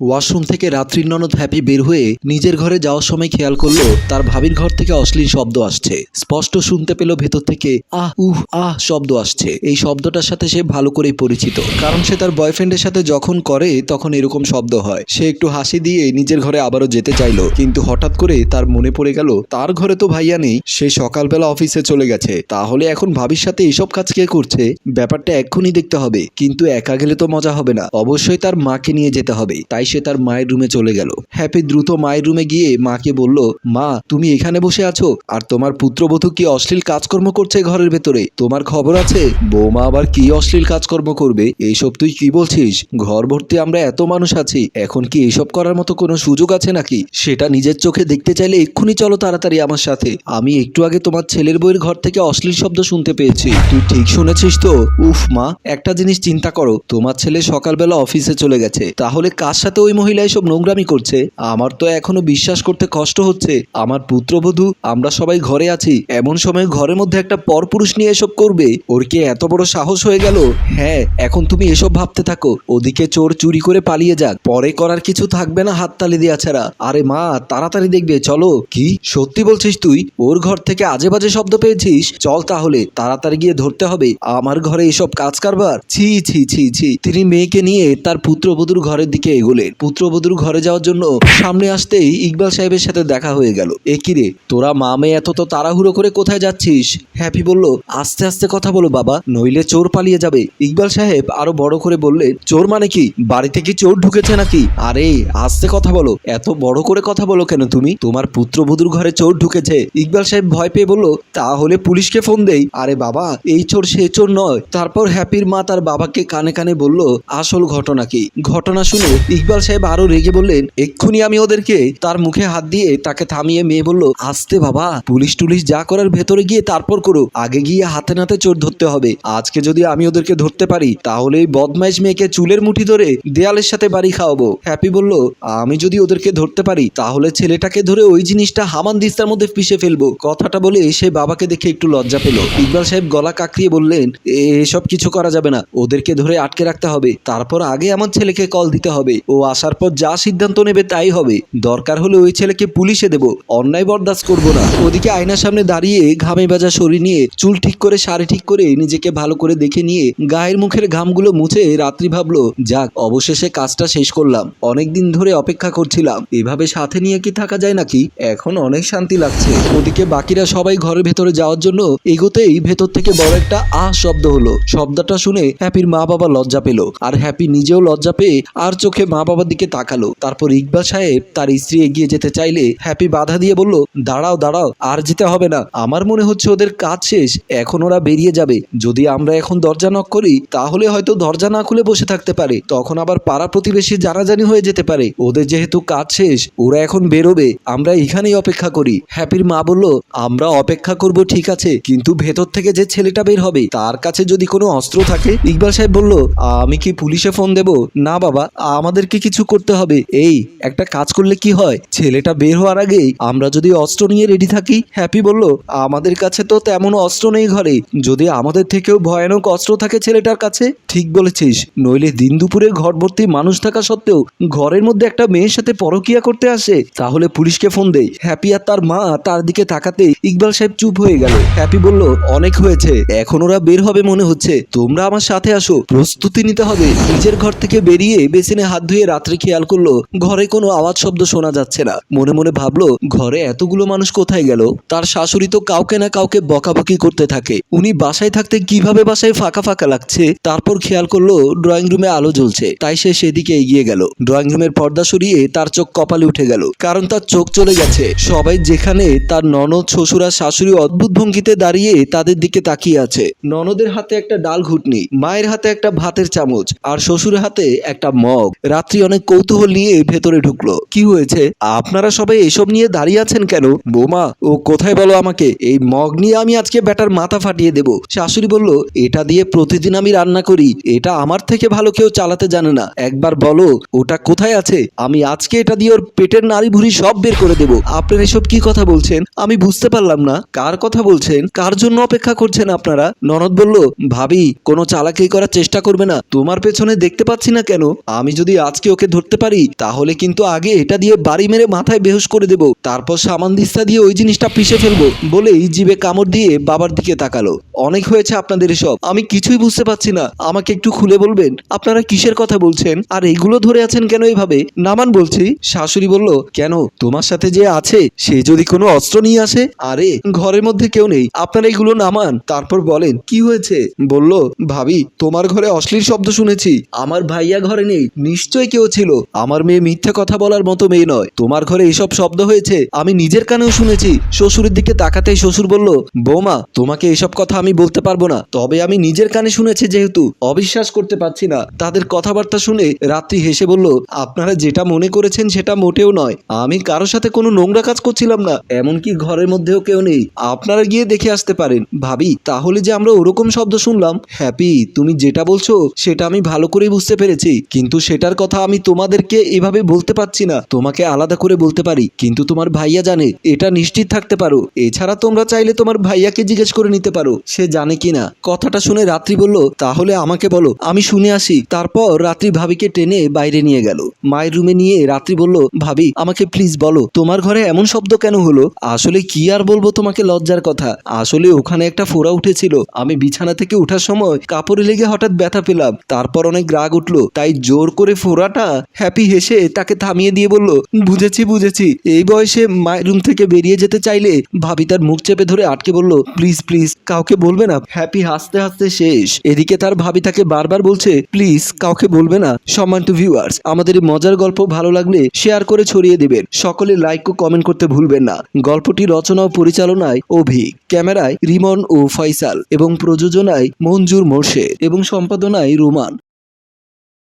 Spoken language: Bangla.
ওয়াশরুম থেকে রাত্রির ননদ হ্যাপি বের হয়ে নিজের ঘরে যাওয়ার সময় খেয়াল করল, তার ভাবির ঘর থেকে অশ্লীল শব্দ আসছে। স্পষ্ট শুনতে পেল ভেতর থেকে, আহ, উহ, আহ শব্দ আসছে। এই শব্দটার সাথে সে ভালো করেই পরিচিত। কারণ সে তার বয়ফ্রেন্ডের সাথে যখন করে, তখন এরকম শব্দ হয়। সে একটু হাসি দিয়ে নিজের ঘরে আবারও যেতে চাইলো, কিন্তু হঠাৎ করে তার মনে পড়ে গেল, তার ঘরে তো ভাইয়া নেই, সে সকালবেলা অফিসে চলে গেছে। তাহলে এখন ভাবির সাথে এইসব কাজ কে করছে? ব্যাপারটা এক্ষুনি দেখতে হবে, কিন্তু একা গেলে তো মজা হবে না। অবশ্যই তার মাকে নিয়ে যেতে হবে, তাই সে তার মায়ের রুমে চলে গেল। হ্যাপি দ্রুত মায়ের রুমে গিয়ে মাকে বলল, মা, তুমি এখানে বসে আছো? আর তোমার পুত্রবধূ কি অশ্লীল কাজকর্ম করছে ঘরের ভেতরে? তোমার খবর আছে? বৌমা আবার কি অশ্লীল কাজকর্ম করবে? এইসব তুই কি বলছিস? ঘর ভর্তি আমরা এত মানুষ আছি, এখন কি এইসব করার মতো কোনো সুযোগ আছে নাকি? সেটা নিজের চোখে দেখতে চাইলে এক্ষুনি চলো তাড়াতাড়ি আমার সাথে। আমি একটু আগে তোমার ছেলের বইয়ের ঘর থেকে অশ্লীল শব্দ শুনতে পেয়েছি। তুই ঠিক শুনেছিস তো? উফ মা, একটা জিনিস চিন্তা করো। তোমার ছেলে সকালবেলা অফিসে চলে গেছে। তাহলে কার সাথে ওই মহিলা এসব নোংরামি করছে। আমার তো এখনও বিশ্বাস করতে কষ্ট হচ্ছে। আমার পুত্রবধূ, আমরা সবাই ঘরে আছি। এমন সময় ঘরের মধ্যে একটা পরপুরুষ নিয়ে এসব করবে। ওর কি এত বড় সাহস হয়ে গেল? হ্যাঁ এখন তুমি এসব ভাবতে থাকো। ওদিকে চোর চুরি করে পালিয়ে যাক। পরে করার কিছু থাকবে না হাততালি দেওয়া ছাড়া। আরে মা, তাড়াতাড়ি দেখবে, চলো। কি? সত্যি বলছিস তুই? ওর ঘর থেকে আজে বাজে শব্দ পেয়েছিস? চল তাহলে, তাড়াতাড়ি গিয়ে ধরতে হবে। আমার ঘরে এসব কাজ কারবার? ছি ছি ছি ছি। তিনি মেয়েকে নিয়ে তার পুত্রবধূর ঘরের দিকে এগোলেন। পুত্রবধূর ঘরে যাওয়ার জন্য সামনে আসতেই ইকবাল সাহেবের সাথে দেখা হয়ে গেল। এ কি রে, তোরা মা মেয়ে এত তো তাড়াহুড়ো করে কোথায় যাচ্ছিস? হ্যাপি বলল, আস্তে আস্তে কথা বলো বাবা, নইলে চোর পালিয়ে যাবে। ইকবাল সাহেব আরও বড় করে বললেন, চোর মানে কি? বাড়িতে কি চোর ঢুকেছে নাকি? আরে, আস্তে কথা বলো, এত বড় করে কথা বলো কেন তুমি? তোমার পুত্রবধূর ঘরে চোর ঢুকেছে। ইকবাল সাহেব ভয় পেয়ে বলল, তাহলে পুলিশকে ফোন দেই। আরে বাবা, এই চোর সে চোর নয়। তারপর হ্যাপির মা তার বাবাকে কানে কানে বলল, আসল ঘটনা কি? ঘটনা শুনে ইকবাল সাহেব আরও রেগে বললেন, এক্ষুনি আমি ওদেরকে তার মুখে হাত দিয়ে তাকে থামিয়ে মেয়ে বলল, আসতে বাবা, পুলিশ টুলিশ যা করার ভেতরে গিয়ে তারপর করো, আগে গিয়ে হাতে নাতে চোর ধরতে হবে। আজকে যদি আমি ওদেরকে ধরতে পারি, তাহলে এই বদমাইশ মেয়েকে চুলের মুঠি ধরে দেয়ালের সাথে বাড়ি খাওয়াবো। হ্যাপি বলল, আমি যদি ওদেরকে ধরতে পারি, তাহলে ছেলেটাকে ধরে ওই জিনিসটা হামান দিস্তার মধ্যে পিষে ফেলব। কথাটা বলে সে বাবাকে দেখে একটু লজ্জা পেল। ইকবাল সাহেব গলা কাকড়িয়ে বললেন "এ- এসব কিছু করা যাবে না, ওদেরকে ধরে আটকে রাখতে হবে। তারপর আগে আমার ছেলেকে কল দিতে হবে। ও আসার পর যা সিদ্ধান্ত নেবে তাই হবে। দরকার হলে ওই ছেলেকে পুলিশে দেব, অন্যায় বরদাস্ত করব না। ওদিকে আয়নার সামনে দাঁড়িয়ে ঘামে বাজা শরীর নিয়ে চুল ঠিক করে, শাড়ি ঠিক করে নিজেকে ভালো করে দেখে নিয়ে গায়ের মুখের ঘামগুলো মুছে রাত্রি ভাবলো, যাক, অবশেষে কাজটা শেষ করলাম। অনেকদিন ধরে অপেক্ষা করছিলাম। এভাবে সাথে নিয়ে কি থাকা যায় নাকি? এখন অনেক শান্তি লাগছে। ওদিকে বাকিরা সবাই ঘরের ভেতরে যাওয়ার জন্য এগোতেই ভেতর থেকে বড় একটা আহ শব্দ হলো। শব্দটা শুনে হ্যাপির মা বাবা লজ্জা পেল। আর হ্যাপি নিজেও লজ্জা পেয়ে আর চোখে মা বাবার দিকে তাকালো। তারপর ইকবাল সাহেব তার স্ত্রী এগিয়ে যেতে চাইলে হ্যাপি বাধা দিয়ে বলল, দাঁড়াও দাঁড়াও, আর যেতে হবে না। আমার মনে হচ্ছে ওদের কাজ শেষ, এখন ওরা বেরিয়ে যাবে। যদি আমরা এখন দরজা নক করি, তাহলে হয়তো দরজা না খুলে বসে থাকতে পারে। তখন আবার পাড়া প্রতিবেশী জানাজানি হয়ে যেতে পারে। ওদের যেহেতু কাজ শেষ, ওরা এখন বেরোবে। আমরা এখানেই অপেক্ষা করি। হ্যাপির মা বলল, আমরা অপেক্ষা করব, ঠিক আছে, কিন্তু ভেতর থেকে যে ছেলেটা বের হবে, তার কাছে যদি কোনো অস্ত্র থাকে, ইকবাল সাহেব বলল, আমি কি পুলিশে ফোন দেব? না বাবা, আমাদেরকে কিছু করতে হবে। এই, একটা কাজ করলে কি হয়? ছেলেটা বের হওয়ার আগেই আমরা যদি অস্ত্র নিয়ে রেডি থাকি, হ্যাপি বলল, আমাদের কাছে তো তেমন অস্ত্র নেই ঘরে। যদি আমাদের থেকেও ভয়ানক অস্ত্র থাকে ছেলেটার কাছে, ঠিক বলেছিস। নইলে দিন দুপুরে ঘর ভর্তি মানুষ থাকা সত্ত্বেও ঘরের মধ্যে একটা মেয়ের সাথে পরকিয়া করতে আসে। তাহলে পুলিশকে ফোন দেই হ্যাপি আর তার মা তার দিকে তাকাতে ইকবাল সাহেব চুপ হয়ে গেল। হ্যাপি বলল, অনেক হয়েছে। এখন ওরা বের হবে মনে হচ্ছে। তোমরা আমার সাথে আসো। প্রস্তুতি নিতে হবে। নিজের ঘর থেকে বেরিয়ে বেসিনে হাত ধুয়ে রাত্রে খেয়াল করল, ঘরে কোনো আওয়াজ শব্দ শোনা যাচ্ছে না। মনে মনে ভাবলো, ঘরে এতগুলো মানুষ কোথায় গেল? তার শাশুড়ি তো কাউকে না কাউকে বকাবকি করতে থাকে। উনি বাসায় থাকতে কীভাবে বাসায় ফাঁকা ফাঁকা লাগছে? তারপর খেয়াল করল, ড্রয়িং রুমে আলো জ্বলছে। তাই সে সেদিকে এগিয়ে গেল। ড্রয়িং রুমের পর্দা সরিয়ে তার চোখ কপালে উঠে গেল। কারণ তার চোখ চলে গেছে। সবাই যেখানে তার ননদ, শ্বশুর, শাশুড়ি অদ্ভুত ভঙ্গিতে দাঁড়িয়ে তাদের দিকে তাকিয়ে আছে। ননদের হাতে একটা ডাল ঘুটনি, মায়ের হাতে একটা ভাতের চামচ, আর শ্বশুরের হাতে একটা মগ। রাত্রি অনেক কৌতূহল নিয়ে ভেতরে ঢুকলো। কি হয়েছে? আপনারা সবাই এসব নিয়ে দাঁড়িয়ে আছেন কেন? বোমা, ও কোথায় বলো আমাকে? এই মগ নিয়ে আমি আজকে ব্যাটার মাথা ফাটিয়ে দেব। শাশুড়ি বলল, এটা দিয়ে প্রতিদিন আমি রান্না করি। এটা আমার থেকে ভালো কেউ চালাতে জানে না। একবার বলো, ওটা কোথায় আছে? আমি আজকে এটা দিয়ে ওর পেটের নাড়ি ভুড়ি সব বের করে দেব। আপনারা এসব কি কথা বলছেন? আমি বুঝতে পারলাম না। কার কথা বলছেন? কার জন্য অপেক্ষা করছেন আপনারা? ননদ বলল, ভাবি, কোনো চালাকি করার চেষ্টা করবে না। তোমার পেছনে দেখতে পাচ্ছি না কেন? আমি যদি আজকে ওকে ধরতে পারি, তাহলে কিন্তু আগে এটা দিয়ে বাড়ি মেরে মাথায় বেহুশ করে দেব। তারপর সামান দিস্তা দিয়ে ওই জিনিসটা পিষে ফেলব, বলেই জিভে কামড় দিয়ে বাবার দিকে তাকালো। অনেক হয়েছে আপনাদের এসব, আমি কিছুই বুঝতে পারছি না, আমাকে একটু খুলে বলবেন, আপনারা কিসের কথা বলছেন, আর এইগুলো ধরে আছেন কেন এইভাবে নামান বলছি, শাশুড়ি বলল, কেন, তোমার সাথে যে আছে, সে যদি কোনো অস্ত্র নিয়ে আসে? আরে, ঘরের মধ্যে কেউ নেই, আপনারা এগুলো নামান, তারপর বলেন, কি হয়েছে? বলল, ভাবি, তোমার ঘরে অশ্লীল শব্দ শুনেছি, আমার ভাইয়া ঘরে নেই নিশ্চয় কেউ ছিল। আমার মেয়ে মিথ্যে কথা বলার মতো মেয়ে নয়। তোমার ঘরে এসব শব্দ হয়েছে? আমি নিজের কানেও শুনেছি। শ্বশুরের দিকে তাকাতেই শ্বশুর বলল, বৌমা, তোমাকে এসব কথা আমি বলতে পারব না। তবে আমি নিজের কানে শুনেছি যেহেতু অবিশ্বাস করতে পারছি না। তাদের কথাবার্তা শুনে রাত্রি হেসে বলল, আপনারা যেটা মনে করেছেন সেটা মোটেও নয়। আমি কারোর সাথে কোনো নোংরা কাজ করছিলাম না। এমনকি ঘরের মধ্যেও কেউ নেই। আপনারা গিয়ে দেখে আসতে পারেন। ভাবি, তাহলে যে আমরা ওরকম শব্দ শুনলাম? হ্যাপি তুমি যেটা বলছো, সেটা আমি ভালো করেই বুঝতে পেরেছি। কিন্তু সেটার কথা আমি তোমাদেরকে এভাবে বলতে পারছি না। তোমাকে আলাদা করে বলতে পারি, কিন্তু তোমার ভাইয়া জানে, এটা নিশ্চিত থাকতে পারো। এছাড়া তোমরা চাইলে তোমার ভাইয়াকে জিজ্ঞেস করে নিতে পারো, সে জানে কিনা। কথাটা শুনে রাত্রি বলল, তাহলে আমাকে বলো, আমি শুনে আসি। তারপর রাত্রি ভাবিকে টেনে বাইরে নিয়ে গেল। মায়ের রুমে নিয়ে রাত্রি বলল, ভাবি, আমাকে প্লিজ বলো, তোমার ঘরে এমন শব্দ কেন হলো? আসলে কি আর বলব তোমাকে লজ্জার কথা? আসলে ওখানে একটা ফোড়া উঠেছিল। আমি বিছানা থেকে ওঠার সময় কাপড়ে লেগে হঠাৎ ব্যথা পেলাম। তারপর অনেক রাগ উঠল, তাই জোর করে ফোড়াটা হ্যাপি হেসে তাকে থামিয়ে দিয়ে বলল, বুঝেছি বুঝেছি। এই বয়সে মায়ের রুম থেকে বেরিয়ে যেতে চাইলে ভাবি তার মুখ চেপে ধরে আটকে বলল প্লিজ প্লিজ কাউকে বলবে না। হ্যাপি হাসতে হাসতে শেষ। এদিকে তার ভাবি তাকে বারবার বলছে প্লিজ কাউকে বলবে না। সম্মান টু ভিউয়ার্স আমাদের এই মজার গল্প ভালো লাগলে শেয়ার করে ছড়িয়ে দিবেন। সকলে লাইক ও কমেন্ট করতে ভুলবেন না। গল্পটি রচনা ও পরিচালনায় অভিক ক্যামেরায় রিমন ও ফয়সাল এবং প্রযোজনায় মঞ্জুর মোর্শেদ এবং সম্পাদনায় রোমান।